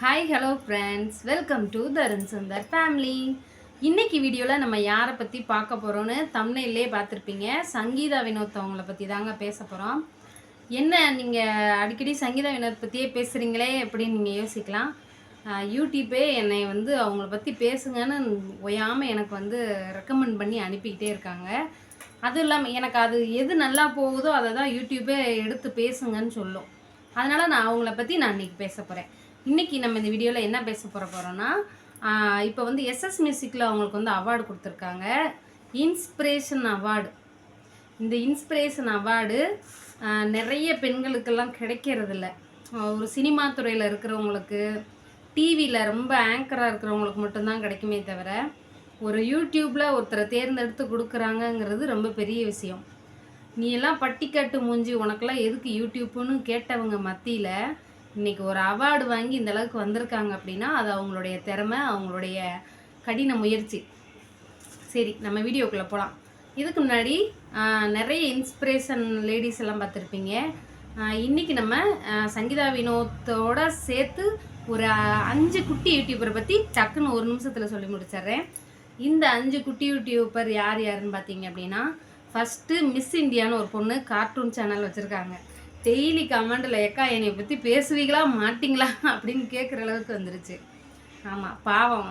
Hi hello friends welcome to Tharun Sundar family இன்றைக்கி வீடியோவில் நம்ம யாரை பற்றி பார்க்க போகிறோன்னு தமிழ்நிலே பார்த்துருப்பீங்க. சங்கீதா வினோத் அவங்கள பற்றி தாங்க பேச போகிறோம் என்ன நீங்கள் அடிக்கடி சங்கீதா வினோத் பற்றியே பேசுகிறீங்களே அப்படின்னு நீங்கள் யோசிக்கலாம். யூடியூப்பே என்னை வந்து அவங்கள பற்றி பேசுங்கன்னு ஒயாமல் எனக்கு வந்து ரெக்கமெண்ட் பண்ணி அனுப்பிக்கிட்டே இருக்காங்க. அதுவும் இல்லாமல் எனக்கு அது எது நல்லா போகுதோ அதை தான் யூடியூப்பே எடுத்து பேசுங்கன்னு சொல்லும். அதனால் நான் அவங்கள பற்றி நான் இன்றைக்கி பேச போகிறேன் இன்றைக்கி நம்ம இந்த வீடியோவில் என்ன பேச போகிற போகிறோன்னா இப்போ வந்து எஸ்எஸ் மியூசிக்கில் அவங்களுக்கு வந்து அவார்டு கொடுத்துருக்காங்க. இன்ஸ்பிரேஷன் அவார்டு இந்த இன்ஸ்பிரேஷன் அவார்டு நிறைய பெண்களுக்கெல்லாம் கிடைக்கிறதில்ல. ஒரு சினிமா துறையில் இருக்கிறவங்களுக்கு டிவியில் ரொம்ப ஆங்கராக இருக்கிறவங்களுக்கு மட்டும்தான் கிடைக்குமே தவிர ஒரு யூடியூப்பில் ஒருத்தரை தேர்ந்தெடுத்து கொடுக்குறாங்கங்கிறது ரொம்ப பெரிய விஷயம். நீ எல்லாம் பட்டிக்காட்டு மூஞ்சி உனக்கெல்லாம் எதுக்கு யூடியூப்புன்னு கேட்டவங்க மத்தியில் இன்னைக்கு ஒரு அவார்டு வாங்கி இந்த அளவுக்கு வந்திருக்காங்க அப்படின்னா அது அவங்களுடைய திறமை அவங்களுடைய கடின முயற்சி. சரி நம்ம வீடியோக்குள்ளே போகலாம் இதுக்கு முன்னாடி நிறைய இன்ஸ்பிரேஷன் லேடிஸ் எல்லாம் பார்த்துருப்பீங்க. இன்றைக்கி இன்னைக்கு நம்ம சங்கீதா வினோத்தோட சேர்த்து ஒரு அஞ்சு குட்டி யூடியூபரை பற்றி டக்குன்னு ஒரு நிமிஷத்தில் சொல்லி முடிச்சிடுறேன். இந்த அஞ்சு குட்டி யூடியூபர் யார் யாருன்னு பார்த்தீங்க அப்படின்னா ஃபஸ்ட்டு மிஸ் இந்தியான்னு ஒரு பொண்ணு கார்ட்டூன் சேனல் வச்சுருக்காங்க. டெய்லி கமெண்டில் எக்கா என்னை பற்றி பேசுவீங்களா? மாட்டிங்களா? அப்படின்னு கேட்குற அளவுக்கு வந்துருச்சு. ஆமாம் பாவம்.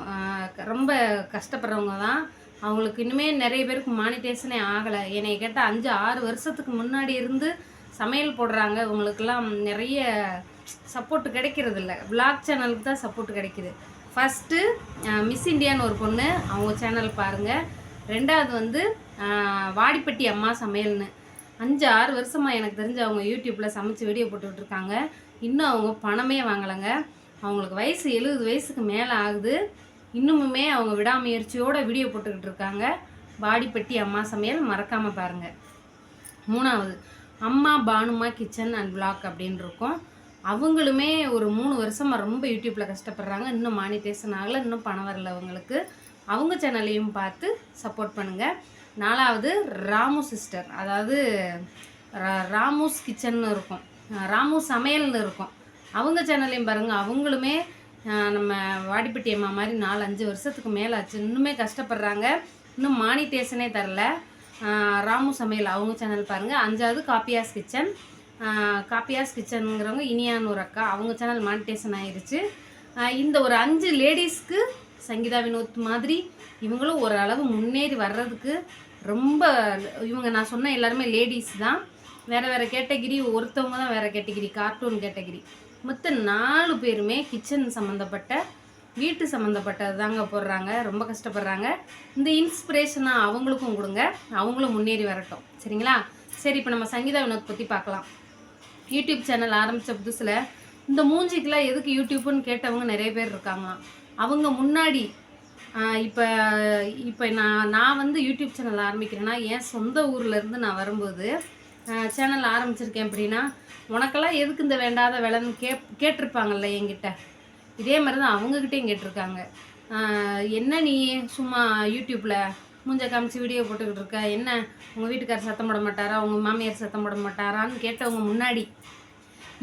ரொம்ப கஷ்டப்படுறவங்க தான். அவங்களுக்கு இன்னுமே நிறைய பேருக்கு மானிட்டேஷனே ஆகலை. என்னை கேட்டால் அஞ்சு ஆறு வருஷத்துக்கு முன்னாடி இருந்து சமையல் போடுறாங்க. இவங்களுக்கெல்லாம் நிறைய சப்போர்ட் கிடைக்கிறது இல்லை பிளாக் சேனலுக்கு தான் சப்போர்ட் கிடைக்கிது. ஃபஸ்ட்டு மிஸ் இண்டியான்னு ஒரு பொண்ணு. அவங்க சேனல் பாருங்கள் ரெண்டாவது வந்து வாடிப்பட்டி அம்மா சமையல்னு. அஞ்சு ஆறு வருஷமாக எனக்கு தெரிஞ்சு அவங்க யூடியூப்பில் சமைச்சு வீடியோ போட்டுக்கிட்டு இருக்காங்க. இன்னும் அவங்க பணமே வாங்கலைங்க. அவங்களுக்கு வயசு எழுபது வயசுக்கு மேலே ஆகுது. இன்னுமுமே அவங்க விடாமுயற்சியோட வீடியோ போட்டுக்கிட்டு இருக்காங்க. வாடிப்பட்டி அம்மா சமையல் மறக்காமல் பாருங்கள் மூணாவது அம்மா பானுமா கிச்சன் அண்ட் பிளாக் அப்படின்னு இருக்கும். அவங்களுமே ஒரு மூணு வருஷமாக ரொம்ப யூடியூப்பில் கஷ்டப்படுறாங்க. இன்னும் மானிட்டேஷன் ஆகலை இன்னும் பணம் வரல அவங்களுக்கு. அவங்க சேனலையும் பார்த்து சப்போர்ட் பண்ணுங்கள் நாலாவது ராமு சிஸ்டர். அதாவது ரா- ராமுஸ் கிச்சன்னு இருக்கும். ராமு சமையல்னு இருக்கும். அவங்க சேனல்லையும் பாருங்கள் அவங்களுமே நம்ம வாடிப்பட்டி அம்மா மாதிரி நாலு அஞ்சு வருஷத்துக்கு மேலே ஆச்சு இன்னுமே கஷ்டப்படுறாங்க. இன்னும் மானிட்டேஷனே தரல. ராமு சமையல் அவங்க சேனல் பாருங்கள் அஞ்சாவது காப்பியாஸ் கிச்சன். காப்பியாஸ் கிச்சனுங்கிறவங்க இனியான் ஒரு அக்கா. அவங்க சேனல் மானிட்டேஷன் ஆயிடுச்சு இந்த ஒரு அஞ்சு லேடிஸ்க்கு சங்கீதா வினோத் மாதிரி இவங்களும் ஓரளவு முன்னேறி வர்றதுக்கு ரொம்ப இவங்க நான் சொன்ன எல்லாருமே லேடிஸ் தான். வேறு வேறு கேட்டகிரி ஒருத்தவங்க தான் வேறு கேட்டகிரி கார்ட்டூன் கேட்டகிரி மொத்தம் நாலு பேருமே கிச்சன் சம்மந்தப்பட்ட வீட்டு சம்மந்தப்பட்டது தாங்க போடுறாங்க. ரொம்ப கஷ்டப்படுறாங்க. இந்த இன்ஸ்பிரேஷனாக அவங்களுக்கும் கொடுங்க. அவங்களும் முன்னேறி வரட்டும். சரிங்களா? சரி இப்போ நம்ம சங்கீதா வினோத் பற்றி பார்க்கலாம். யூடியூப் சேனல் ஆரம்பித்த புதுசில் இந்த மூஞ்சிக்கெலாம் எதுக்கு யூடியூப்புன்னு கேட்டவங்க நிறைய பேர் இருக்காங்களாம். அவங்க முன்னாடி இப்போ இப்போ நான் நான் வந்து யூடியூப் சேனல் ஆரம்பிக்கிறேன்னா என் சொந்த ஊர்லேருந்து நான் வரும்போது சேனல் ஆரம்பிச்சிருக்கேன் அப்படின்னா உனக்கெல்லாம் எதுக்கு இந்த வேண்டாத வேலைன்னு கே கேட்டிருப்பாங்கல்ல என்கிட்ட. இதே மாதிரி தான் அவங்கக்கிட்டேயும் கேட்டிருக்காங்க என்ன நீ சும்மா யூடியூப்பில் மூஞ்ச காமிச்சு வீடியோ போட்டுக்கிட்டு இருக்க? என்ன உங்கள் வீட்டுக்காரர் சத்தம் போட மாட்டாரா? உங்கள் மாமியார் சத்தம் போட மாட்டாரான்னு கேட்டவங்க முன்னாடி.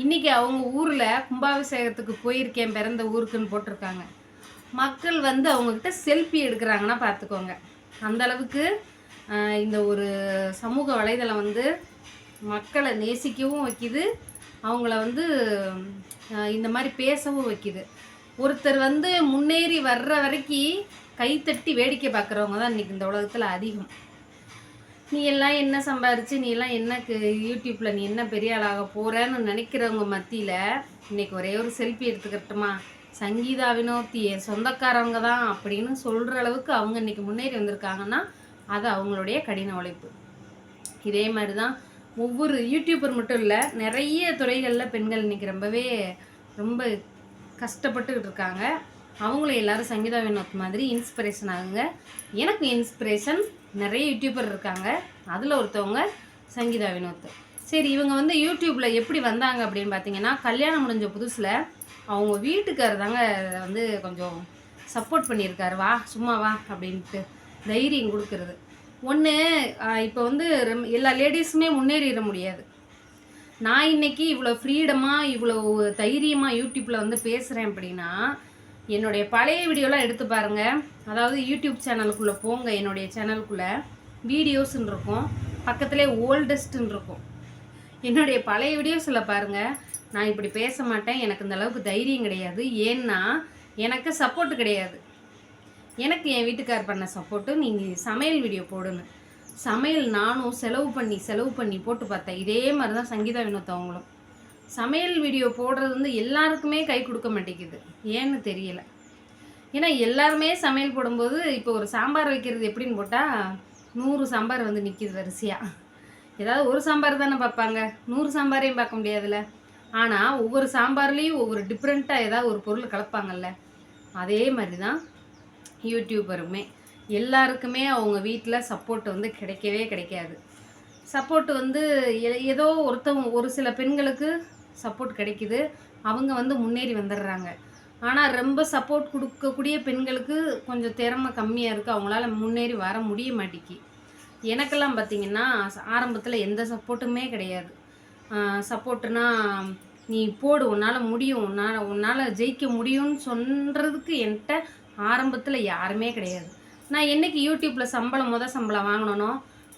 இன்றைக்கி அவங்க ஊரில் கும்பாபிஷேகத்துக்கு போயிருக்கேன் பிறந்த ஊருக்குன்னு போட்டிருக்காங்க. மக்கள் வந்து அவங்கக்கிட்ட செல்ஃபி எடுக்கிறாங்கன்னா பார்த்துக்கோங்க அந்த அளவுக்கு இந்த ஒரு சமூக வலைதளம் வந்து மக்களை நேசிக்கவும் வைக்கிது. அவங்கள வந்து இந்த மாதிரி பேசவும் வைக்கிது. ஒருத்தர் வந்து முன்னேறி வர்ற வரைக்கும் கைத்தட்டி வேடிக்கை பார்க்குறவங்க தான் இன்றைக்கி இந்த உலகத்தில் அதிகம். நீ எல்லாம் என்ன சம்பாரிச்சு நீ எல்லாம் என்ன யூடியூப்பில் நீ என்ன பெரிய ஆளாக போகிறேன்னு நினைக்கிறவங்க மத்தியில் இன்றைக்கி ஒரே ஒரு செல்ஃபி எடுத்துக்கட்டுமா? சங்கீதா வினோத்தி என் சொந்தக்காரவங்க தான் அப்படின்னு சொல்கிற அளவுக்கு அவங்க இன்னைக்கு முன்னேறி வந்திருக்காங்கன்னா அது அவங்களுடைய கடின உழைப்பு. இதே மாதிரி தான் ஒவ்வொரு யூடியூபர் மட்டும் இல்லை நிறைய துறைகளில் பெண்கள் இன்றைக்கி ரொம்பவே ரொம்ப கஷ்டப்பட்டுக்கிட்டு இருக்காங்க. அவங்களும் எல்லாரும் சங்கீதா வினோத் மாதிரி இன்ஸ்பிரேஷன் ஆகுங்க. எனக்கு இன்ஸ்பிரேஷன் நிறைய யூடியூபர் இருக்காங்க. அதில் ஒருத்தவங்க சங்கீதா வினோத். சரி இவங்க வந்து யூடியூப்பில் எப்படி வந்தாங்க அப்படின்னு பார்த்தீங்கன்னா கல்யாணம் முடிஞ்ச புதுசில் அவங்க வீட்டுக்காரர் தாங்க வந்து கொஞ்சம் சப்போர்ட் பண்ணியிருக்காரு. வா சும்மா வா அப்படின்ட்டு தைரியம் கொடுக்கறது. ஒன்று இப்போ வந்து ரெம்- எல்லா லேடிஸுமே முன்னேறிட முடியாது. நான் இன்னைக்கு இவ்வளோ ஃப்ரீடமாக இவ்வளோ தைரியமாக யூடியூப்பில் வந்து பேசுகிறேன் அப்படின்னா என்னுடைய பழைய வீடியோலாம் எடுத்து பாருங்கள் அதாவது யூடியூப் சேனலுக்குள்ளே போங்க. என்னுடைய சேனலுக்குள்ளே வீடியோஸ்ன்னு இருக்கும். பக்கத்துலேயே ஓல்டஸ்ட்டுன்னு இருக்கும். என்னுடைய பழைய வீடியோஸில் பாருங்கள் நான் இப்படி பேச மாட்டேன். எனக்கு இந்த அளவுக்கு தைரியம் கிடையாது. ஏன்னா எனக்கு சப்போர்ட் கிடையாது. எனக்கு என் வீட்டுக்கார் பண்ண சப்போர்ட்டு நீங்கள் சமையல் வீடியோ போடுங்க. சமையல் நானும் செலவு பண்ணி செலவு பண்ணி போட்டு பார்த்தேன். இதே மாதிரி தான் சங்கீதா வினோத் அவங்களும் சமையல் வீடியோ போடுறது வந்து எல்லாருக்குமே கை கொடுக்க மாட்டேங்குது. ஏன்னு தெரியல. ஏன்னா எல்லாருமே சமையல் போடும்போது இப்போ ஒரு சாம்பார் வைக்கிறது எப்படின்னு போட்டால் நூறு சாம்பார் வந்து நிற்கிது வரிசையாக ஏதாவது ஒரு சாம்பார் தானே பார்ப்பாங்க. நூறு சாம்பாரையும் பார்க்க முடியாதுல்ல. ஆனால் ஒவ்வொரு சாம்பார்லேயும் ஒவ்வொரு டிஃப்ரெண்ட்டாக ஏதாவது ஒரு பொருள் கலப்பாங்கல்ல? அதே மாதிரி தான் யூடியூபருமே எல்லாருக்குமே அவங்க வீட்டில் சப்போர்ட் வந்து கிடைக்கவே கிடைக்காது. சப்போர்ட் வந்து எ- ஏதோ ஒருத்தவங்க ஒரு சில பெண்களுக்கு சப்போர்ட் கிடைக்குது. அவங்க வந்து முன்னேறி வந்துடுறாங்க. ஆனால் ரொம்ப சப்போர்ட் கொடுக்கக்கூடிய பெண்களுக்கு கொஞ்சம் திறமை கம்மியாக இருக்குது அவங்களால முன்னேறி வர முடிய மாட்டேங்கி எனக்கெல்லாம் பார்த்திங்கன்னா ஆரம்பத்தில் எந்த சப்போர்ட்டுமே கிடையாது. சப்போர்ட்டுனா நீ போடு உன்னால் முடியும் உன்னால் உன்னால் ஜெயிக்க முடியும்னு சொல்கிறதுக்கு என்கிட்ட ஆரம்பத்தில் யாருமே கிடையாது. நான் என்னைக்கு யூடியூப்பில் சம்பளம் முத சம்பளம் வாங்கினனோ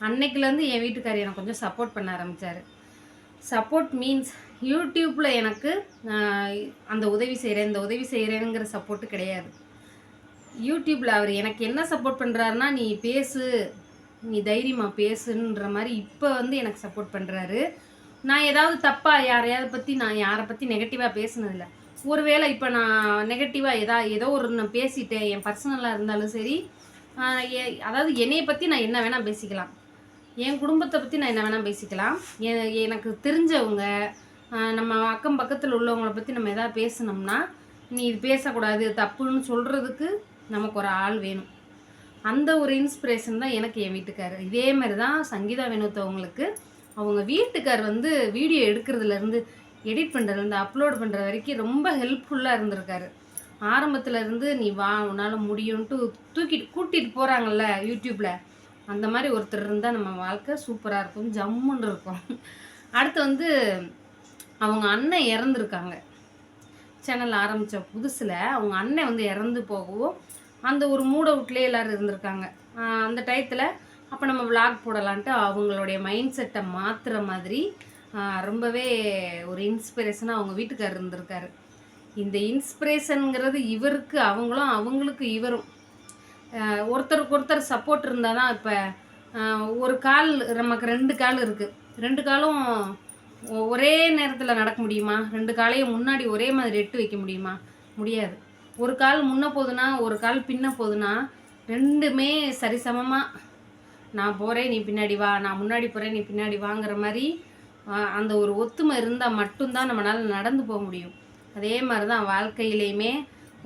அன்னைக்குலேருந்து என் வீட்டுக்காரர் எனக்கு கொஞ்சம் சப்போர்ட் பண்ண ஆரம்பித்தார் சப்போர்ட் மீன்ஸ் யூடியூப்பில் எனக்கு அந்த உதவி செய்கிறேன் இந்த உதவி செய்கிறேனுங்கிற சப்போர்ட்டு கிடையாது. யூடியூப்பில் அவர் எனக்கு என்ன சப்போர்ட் பண்ணுறாருன்னா நீ பேசு நீ தைரியமாக பேசுன்ற மாதிரி இப்போ வந்து எனக்கு சப்போர்ட் பண்ணுறாரு நான் ஏதாவது தப்பாக யாரையாவது பற்றி நான் யாரை பற்றி நெகட்டிவாக பேசுனதில்ல. ஒருவேளை இப்போ நான் நெகட்டிவாக எதா ஏதோ ஒரு நான் பேசிட்டேன் என் பர்சனலாக இருந்தாலும் சரி எ- அதாவது என்னைய பற்றி நான் என்ன வேணால் பேசிக்கலாம். என் குடும்பத்தை பற்றி நான் என்ன வேணால் பேசிக்கலாம். எ- எனக்கு தெரிஞ்சவங்க நம்ம அக்கம் பக்கத்தில் உள்ளவங்கள பற்றி நம்ம எதாவது பேசுனோம்னா நீ இது பேசக்கூடாது தப்புன்னு சொல்கிறதுக்கு நமக்கு ஒரு ஆள் வேணும். அந்த ஒரு இன்ஸ்பிரேஷன் தான் எனக்கு என் வீட்டுக்காரர் இதே மாதிரி தான் சங்கீதா வினோத்தவங்களுக்கு அவங்க வீட்டுக்கார் வந்து வீடியோ எடுக்கிறதுலேருந்து எடிட் பண்ணுறதுலேருந்து அப்லோட் பண்ணுற வரைக்கும் ரொம்ப ஹெல்ப்ஃபுல்லாக இருந்திருக்காரு. ஆரம்பத்தில் இருந்து நீ வா உன்னால் முடியும்ன்ட்டு தூக்கிட்டு கூட்டிகிட்டு போகிறாங்கல்ல யூடியூப்பில் அந்த மாதிரி ஒருத்தர் இருந்தால் நம்ம வாழ்க்கை சூப்பராக இருக்கும் ஜம்முன்னு இருக்கும். அடுத்து வந்து அவங்க அண்ணன் இறந்துருக்காங்க. சேனல் ஆரம்பித்த புதுசில் அவங்க அண்ணன் வந்து இறந்து போகவும் அந்த ஒரு மூட வீட்லேயே எல்லோரும் இருந்திருக்காங்க. அந்த டயத்தில் அப்போ நம்ம விளாக் போடலான்ட்டு அவங்களுடைய மைண்ட் செட்டை மாற்றுற மாதிரி ரொம்பவே ஒரு இன்ஸ்பிரேஷனாக அவங்க வீட்டுக்கார் இருந்திருக்காரு. இந்த இன்ஸ்பிரேஷனுங்கிறது இவருக்கு அவங்களும் அவங்களுக்கு இவரும். ஒருத்தருக்கு ஒருத்தர் சப்போர்ட் இருந்தால் தான் இப்போ ஒரு கால் நமக்கு ரெண்டு கால் இருக்குது ரெண்டு காலும் ஒ- ஒரே நேரத்தில் நடக்க முடியுமா? ரெண்டு காலையும் முன்னாடி ஒரே மாதிரி எட்டு வைக்க முடியுமா? முடியாது. ஒரு கால் முன்ன போகுதுன்னா ஒரு கால் பின்ன போகுதுன்னா ரெண்டுமே சரிசமமாக நான் போகிறேன் நீ பின்னாடி வா நான் முன்னாடி போகிறேன் நீ பின்னாடி வாங்குற மாதிரி அந்த ஒரு ஒத்துமை இருந்தால் மட்டும்தான் நம்மளால் நடந்து போக முடியும். அதே மாதிரி தான் வாழ்க்கையிலையுமே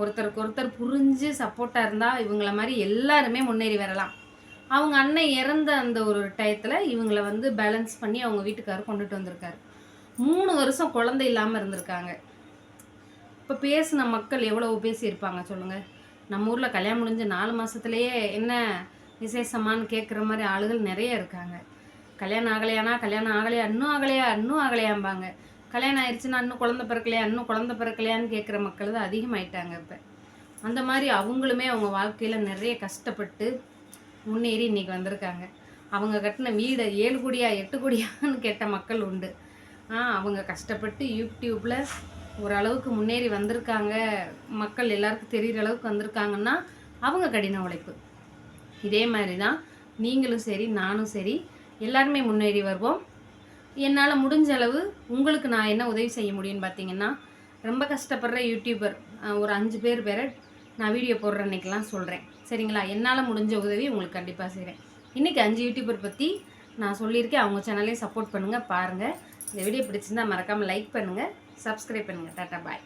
ஒருத்தருக்கு ஒருத்தர் புரிஞ்சு சப்போர்ட்டாக இருந்தால் இவங்கள மாதிரி எல்லாருமே முன்னேறி வரலாம். அவங்க அண்ணன் இறந்த அந்த ஒரு டயத்தில் இவங்களை வந்து பேலன்ஸ் பண்ணி அவங்க வீட்டுக்காரர் கொண்டுட்டு வந்திருக்காரு. மூணு வருஷம் குழந்தை இல்லாமல் இருந்திருக்காங்க. இப்போ பேசின மக்கள் எவ்வளோ பேசியிருப்பாங்க சொல்லுங்கள் நம்ம ஊரில் கல்யாணம் முடிஞ்ச நாலு மாதத்துலேயே என்ன விசேஷமான்னு கேட்குற மாதிரி ஆளுகள் நிறைய இருக்காங்க. கல்யாணம் ஆகலையானா கல்யாணம் ஆகலையா? இன்னும் ஆகலையா? இன்னும் ஆகலையாம்பாங்க. கல்யாணம் ஆயிடுச்சுன்னா இன்னும் குழந்தை பிறக்கலையா? இன்னும் குழந்தை பிறக்கலையான்னு கேட்குற மக்கள் தான் அதிகமாயிட்டாங்க இப்போ. அந்த மாதிரி அவங்களுமே அவங்க வாழ்க்கையில் நிறைய கஷ்டப்பட்டு முன்னேறி இன்னைக்கு வந்திருக்காங்க. அவங்க கட்டின வீடு ஏழு கோடியா எட்டு கோடியான்னு கேட்ட மக்கள் உண்டு. ஆ அவங்க கஷ்டப்பட்டு யூடியூப்பில் ஓரளவுக்கு முன்னேறி வந்திருக்காங்க. மக்கள் எல்லாருக்கும் தெரிகிற அளவுக்கு வந்திருக்காங்கன்னா அவங்க கடின உழைப்பு. இதே மாதிரி தான் நீங்களும் சரி நானும் சரி எல்லாருமே முன்னேறி வருவோம். என்னால் முடிஞ்ச அளவு உங்களுக்கு நான் என்ன உதவி செய்ய முடியும்னு பார்த்தீங்கன்னா ரொம்ப கஷ்டப்படுற யூடியூபர் ஒரு அஞ்சு பேர் பேரை நான் வீடியோ போடுற அன்றைக்கெலாம் சொல்கிறேன் சரிங்களா? என்னால் முடிஞ்ச உதவி உங்களுக்கு கண்டிப்பாக செய்கிறேன் இன்றைக்கி அஞ்சு யூடியூபர் பற்றி நான் சொல்லியிருக்கேன். அவங்க சேனலையும் சப்போர்ட் பண்ணுங்கள் பாருங்கள் இந்த வீடியோ பிடிச்சிருந்தா மறக்காமல் லைக் பண்ணுங்கள் சப்ஸ்கிரைப் பண்ணுங்கள் டாட்டா பாய்